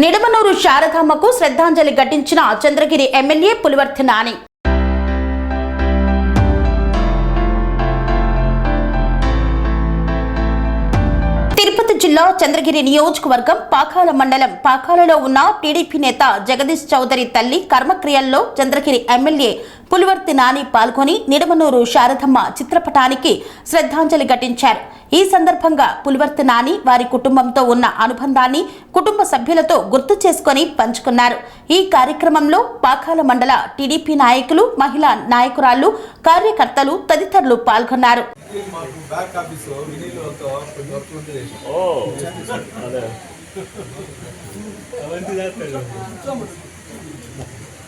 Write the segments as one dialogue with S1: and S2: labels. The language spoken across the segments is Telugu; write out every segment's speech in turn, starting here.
S1: నిడమనూరు శారదామ్మకు శ్రద్ధాంజలి ఘటించిన చంద్రగిరి ఎమ్మెల్యే పులివర్తి నాని. తిరుపతి జిల్లా చంద్రగిరి నియోజకవర్గం పాకాల మండలం పాకాలలో ఉన్న టీడీపీ నేత జగదీష్ చౌదరి తల్లి కర్మక్రియల్లో చంద్రగిరి ఎమ్మెల్యే పులివర్తి నాని పాల్గొని నిడమనూరు శారదమ్మ చిత్రపటానికి శ్రద్ధాంజలి ఘటించారు. ఈ సందర్భంగా పులివర్తి నాని వారి కుటుంబంతో ఉన్న అనుబంధాన్ని కుటుంబ సభ్యులతో గుర్తు చేసుకొని పంచుకున్నారు. ఈ కార్యక్రమంలో పాకాల మండల టీడీపీ నాయకులు మహిళా నాయకురాళ్ళు కార్యకర్తలు తదితరులు పాల్గొన్నారు.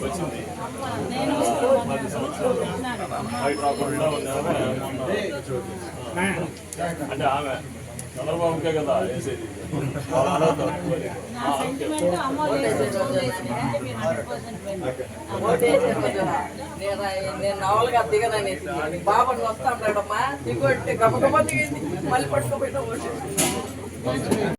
S2: వచ్చింది అంటే ఆమె చంద్రబాబుకే కదా వేసేది.
S3: నేను నవలుగా బాబుని వస్తా ఉన్నాడమ్మా దిగొట్టి గబగబా దిగింది. మళ్ళీ
S4: శ్రీ